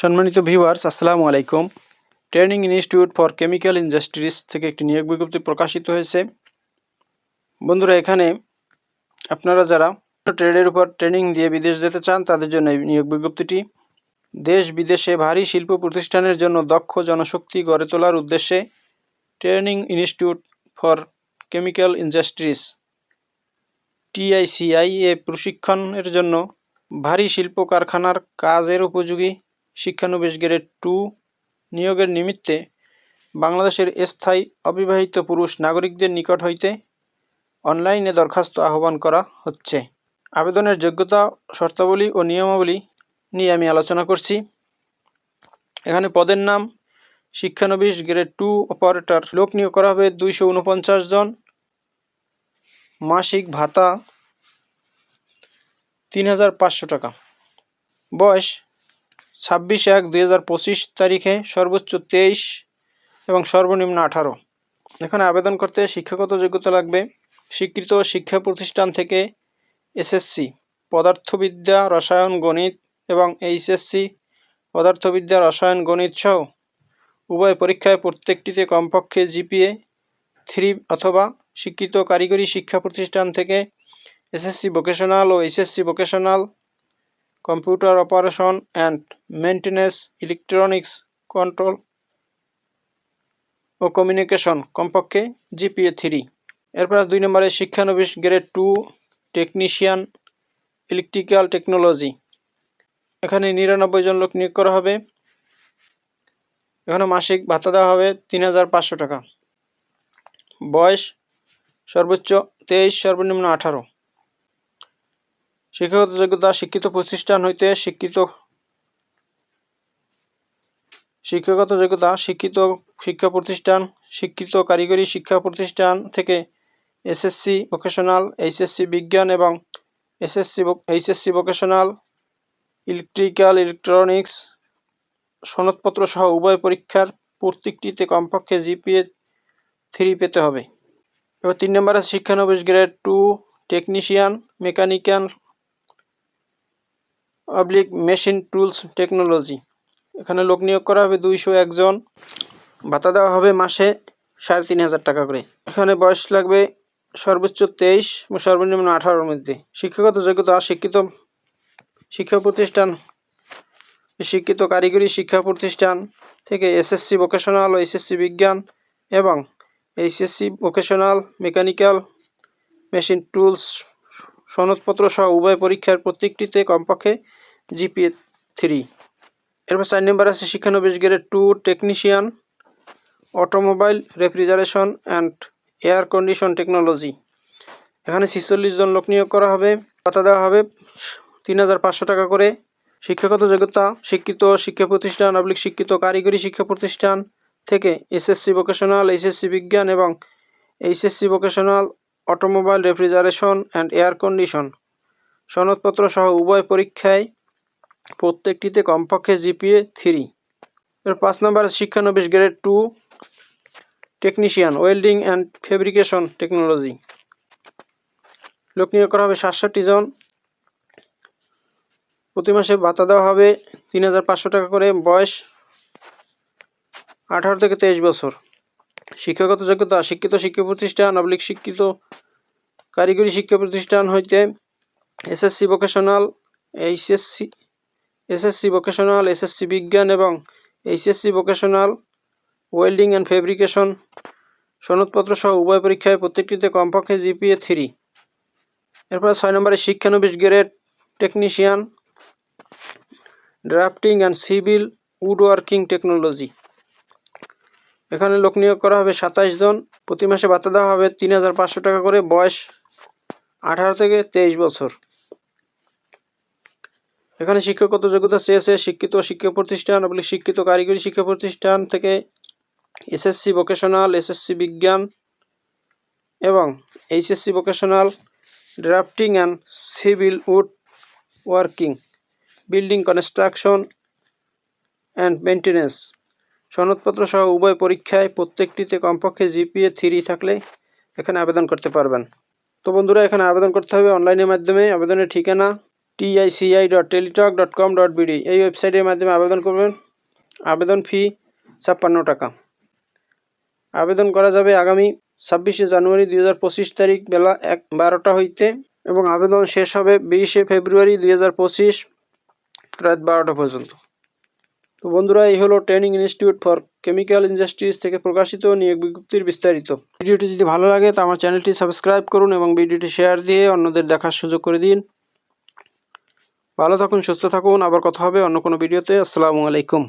সম্মানিত ভিউয়ার্স আসসালামু আলাইকুম। Training institute for chemical industries থেকে একটি নিয়োগ বিজ্ঞপ্তি প্রকাশিত হয়েছে। বন্ধুরা, এখানে আপনারা যারা ট্রেডের উপর ট্রেনিং দিয়ে বিদেশ যেতে চান, তাদের জন্য এই নিয়োগ বিজ্ঞপ্তিটি। দেশ বিদেশে ভারী শিল্প প্রতিষ্ঠানের জন্য দক্ষ জনশক্তি গড়ে তোলার উদ্দেশ্যে training institute for chemical industries TICI এ প্রশিক্ষণের জন্য ভারী শিল্প কারখানার কাজের উপযোগী শিক্ষানবিশ গ্রেড টু নিয়োগের নিমিত্তে বাংলাদেশের স্থায়ী অবিবাহিত পুরুষ নাগরিকদের নিকট হইতে অনলাইনে দরখাস্ত আহ্বান করা হচ্ছে। আবেদনের যোগ্যতা, শর্তাবলী ও নিয়মাবলী নিয়ে আমি আলোচনা করছি। এখানে পদের নাম শিক্ষানবিশ গ্রেড টু অপারেটর। লোক নিয়োগ করা হবে দুইশো উনপঞ্চাশ জন। মাসিক ভাতা তিন হাজার পাঁচশো টাকা। বয়স ছাব্বিশ এক দুই তারিখে সর্বোচ্চ তেইশ এবং সর্বনিম্ন আঠারো। এখানে আবেদন করতে শিক্ষাগত যোগ্যতা লাগবে। স্বীকৃত শিক্ষা প্রতিষ্ঠান থেকে এসএসসি পদার্থবিদ্যা, রসায়ন, গণিত এবং এইচএসসি পদার্থবিদ্যা, রসায়ন, গণিত সহ উভয় পরীক্ষায় প্রত্যেকটিতে কমপক্ষে জিপিএ, থ্রি অথবা স্বীকৃত কারিগরি শিক্ষা প্রতিষ্ঠান থেকে SSC vocational O HSC vocational computer operation and maintenance electronics control O communication কমপক্ষে জিপিএ থ্রি। এরপর দুই নম্বরে শিক্ষানবিশ grade two technician electrical technology. এখানে নিরানব্বই জন লোক নিয়োগ করা হবে। এখানে মাসিক ভাতা দেওয়া হবে তিন হাজার পাঁচশো টাকা। বয়স সর্বোচ্চ তেইশ, সর্বনিম্ন আঠারো। শিক্ষাগত যোগ্যতা শিক্ষিত প্রতিষ্ঠান হইতে শিক্ষিত শিক্ষাগত যোগ্যতা শিক্ষিত শিক্ষা প্রতিষ্ঠান, শিক্ষিত কারিগরি শিক্ষা প্রতিষ্ঠান থেকে এসএসসি ভোকেশনাল এইচএসসি বিজ্ঞান এবং SSC HSC vocational electrical electronics সনদপত্র সহ উভয় পরীক্ষার প্রত্যেকটিতে কমপক্ষে জিপিএ থ্রি পেতে হবে। এবার তিন নম্বর আছে শিক্ষানবিশ গ্রেড টু টেকনিশিয়ান মেকানিক্যাল অবলিক মেশিন টুলস টেকনোলজি। এখানে লোক নিয়োগ করা হবে দুইশো একজন ভাতা দেওয়া হবে মাসে সাড়ে তিন হাজার টাকা করে। এখানে বয়স লাগবে সর্বোচ্চ তেইশ এবং সর্বনিম্ন আঠারোর মধ্যে। শিক্ষাগত যোগ্যতা শিক্ষিত শিক্ষা প্রতিষ্ঠান, শিক্ষিত কারিগরি শিক্ষা প্রতিষ্ঠান থেকে এসএসসি ভোকেশনাল ও এসএসসি বিজ্ঞান এবং HSC vocational mechanical machine tools সনদপত্র সহ উভয় পরীক্ষার প্রত্যেকটিতে কমপক্ষে জিপিএ থ্রি এরপর চার নম্বর আছে শিক্ষানবিশ grade two technician automobile refrigeration and air condition technology এখানে ছিচল্লিশ জন লোক নিয়োগ করা হবে। কথা দেওয়া হবে তিন হাজার পাঁচশো টাকা করে। শিক্ষাগত যোগ্যতা, শিক্ষিত শিক্ষা প্রতিষ্ঠান অবলিক শিক্ষিত কারিগরি শিক্ষা প্রতিষ্ঠান থেকে এসএসসি ভোকেশনাল এইচএসসি বিজ্ঞান এবং HSC vocational automobile refrigeration and air condition. সনদপত্র সহ উভয় পরীক্ষায় প্রত্যেকটিতে কমপক্ষে জিপিএ থ্রি। এর পাঁচ নম্বর শিক্ষানবিশ grade two, technician, welding and fabrication technology. লোক নিয়োগ করা হবে সাতষট্টি জন। প্রতি মাসে ভাতা দেওয়া হবে তিন হাজার পাঁচশো টাকা করে বয়স আঠারো থেকে তেইশ বছর। শিক্ষাগত যোগ্যতা, শিক্ষিত শিক্ষা প্রতিষ্ঠান অবলিক শিক্ষিত কারিগরি শিক্ষা প্রতিষ্ঠান হইতে SSC vocational HSC, SSC vocational SSC বিজ্ঞান এবং HSC vocational welding and fabrication সনদপত্র সহ উভয় পরীক্ষায় প্রত্যেকটিতে কমপক্ষে জিপিএ থ্রি এরপর ছয় নম্বরে শিক্ষানবিশ grade technician drafting and civil wood working technology এখানে লোক নিয়োগ করা হবে সাতাইশ জন। প্রতি মাসে ভাতা দেওয়া হবে তিন হাজার পাঁচশো টাকা করে। বয়স আঠারো থেকে তেইশ বছর। এখানে শিক্ষাগত যোগ্যতা চেয়েছে শিক্ষিত শিক্ষা প্রতিষ্ঠান শিক্ষিত কারিগরি শিক্ষা প্রতিষ্ঠান থেকে এসএসসি ভোকেশনাল এসএসসি বিজ্ঞান এবং HSC vocational drafting and civil wood working building construction and maintenance সনদপত্র সহ উভয় পরীক্ষায় প্রত্যেকটিতে কমপক্ষে জিপিএ থ্রি থাকলে এখানে আবেদন করতে পারবেন। তো বন্ধুরা, এখানে আবেদন করতে হবে অনলাইনের মাধ্যমে। আবেদনের ঠিকানা TICI dot Teletalk dot com dot BD এই ওয়েবসাইটের মাধ্যমে আবেদন করবেন। আবেদন ফি ছাপ্পান্ন টাকা। আবেদন করা যাবে আগামী ছাব্বিশে জানুয়ারি দুই হাজার পঁচিশ তারিখ বেলা এক, বারোটা হইতে এবং আবেদন শেষ হবে বিশে ফেব্রুয়ারি দুই হাজার পঁচিশ রাত বারোটা পর্যন্ত। তো বন্ধুরা, এই হলো training institute for chemical industries থেকে প্রকাশিত নিয়োগ বিজ্ঞপ্তির বিস্তারিত। ভিডিওটি যদি ভালো লাগে, তা আমার চ্যানেলটি সাবস্ক্রাইব করুন এবং ভিডিওটি শেয়ার দিয়ে অন্যদের দেখার সুযোগ করে দিন। ভালো থাকুন, সুস্থ থাকুন। আবার কথা হবে অন্য কোনো ভিডিওতে। আসসালামু আলাইকুম।